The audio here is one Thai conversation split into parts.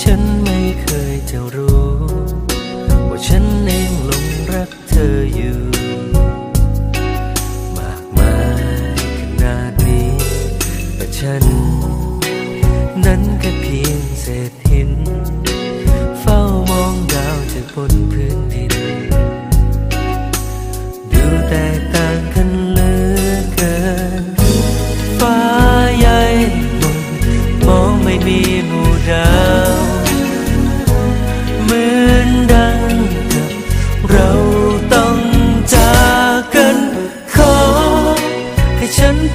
ฉันไม่เคยจะรู้ ว่าฉันเองหลงรักเธออยู่ มากมายขนาดนี้ แต่ฉัน นั้นแค่เพียงเศษหิน เฝ้ามองดาวจากบนพื้นดิน ดูแตกต่างกันเหลือเกิน ฟ้าใหญ่มองไม่มี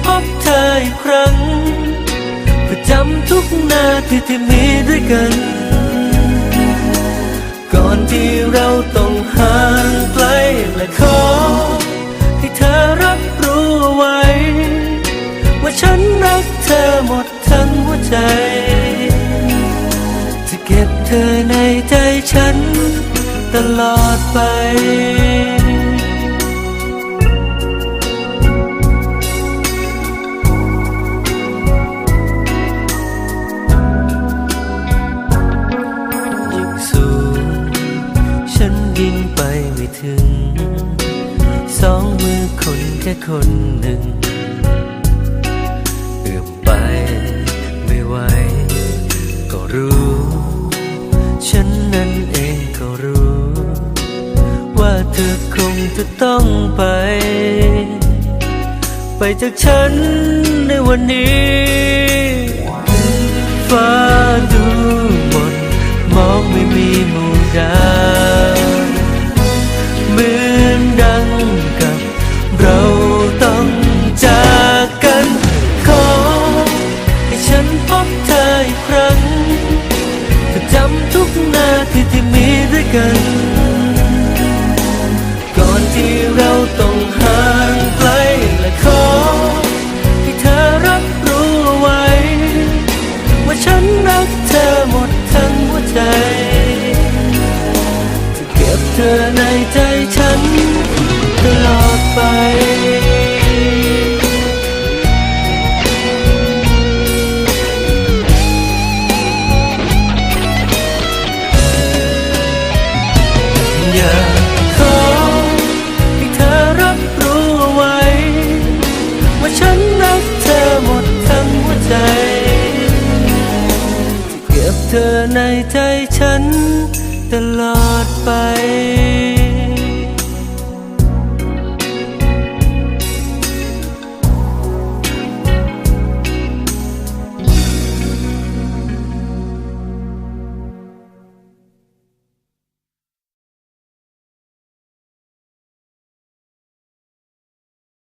พบเธออีกครั้งประจำทุกนาทีที่มีด้วยกัน ก่อนที่เราต้องห่างไกลและขอ ให้เธอรับรู้ไว้ ว่าฉันรักเธอหมดทั้งหัวใจ จะเก็บเธอในใจฉันตลอดไป สองมือคนแค่คนหนึ่ง เอื้อมไปไม่ไหวก็รู้ ฉันนั้นเองก็รู้ ว่าเธอคงจะต้องไป ไปจากฉันในวันนี้ฟ้าดูหมดมองไม่มีหมู่ด มี ตลอดไป